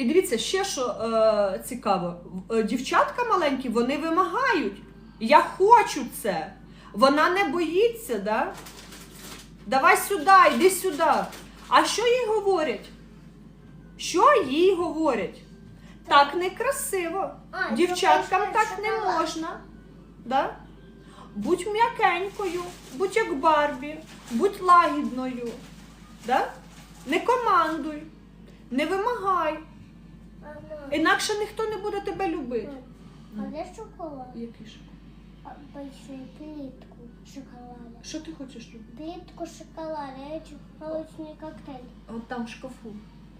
І дивіться, ще що е, цікаво, Е, дівчатка маленькі, вони вимагають. Я хочу це. Вона не боїться, да? Давай сюди, йди сюди. А що їй говорять? Що їй говорять? Так некрасиво. А, Дівчаткам так не можна. Да? Будь м'якенькою, будь як Барбі, будь лагідною. Да? Не командуй, не вимагай. Інакше ніхто не буде тебе любити. А де шоколад? Який? А, Большую плитку шоколада. Що ти хочеш робити? Плитку шоколада. Я хочу молочный коктейль. От там в шкафу.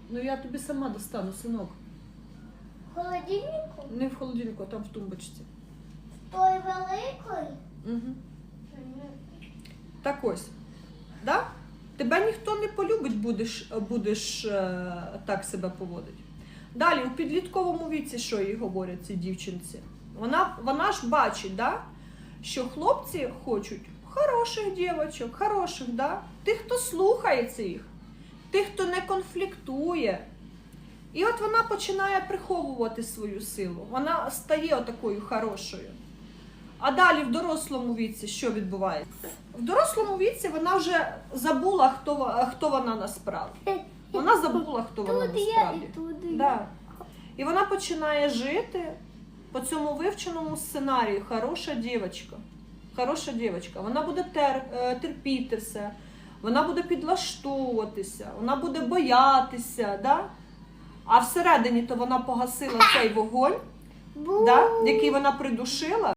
Ну я тобі сама достану, синок. В холодильнику? Не в холодильнику, а там в тумбочці. В Той великий? Угу. Так ось. Да? Тебе ніхто не полюбить, будеш, будеш е, так себе поводити. Далі, у підлітковому віці, що їй говорять ці дівчинці? Вона, вона ж бачить, да? що хлопці хочуть хороших дівчаток, хороших, да? тих, хто слухається їх, тих, хто не конфліктує. І от вона починає приховувати свою силу. Вона стає отакою хорошою. А далі в дорослому віці що відбувається? В дорослому віці вона вже забула, хто, хто вона насправді. Вона забула, хто вона Тут я насправді. і тут. Да. І вона починає жити по цьому вивченому сценарію. Хороша дівчинка. Хороша дівчинка. Вона буде тер, е, терпіти все, вона буде підлаштовуватися, вона буде боятися. Да? А всередині то вона погасила цей вогонь, да? який вона придушила.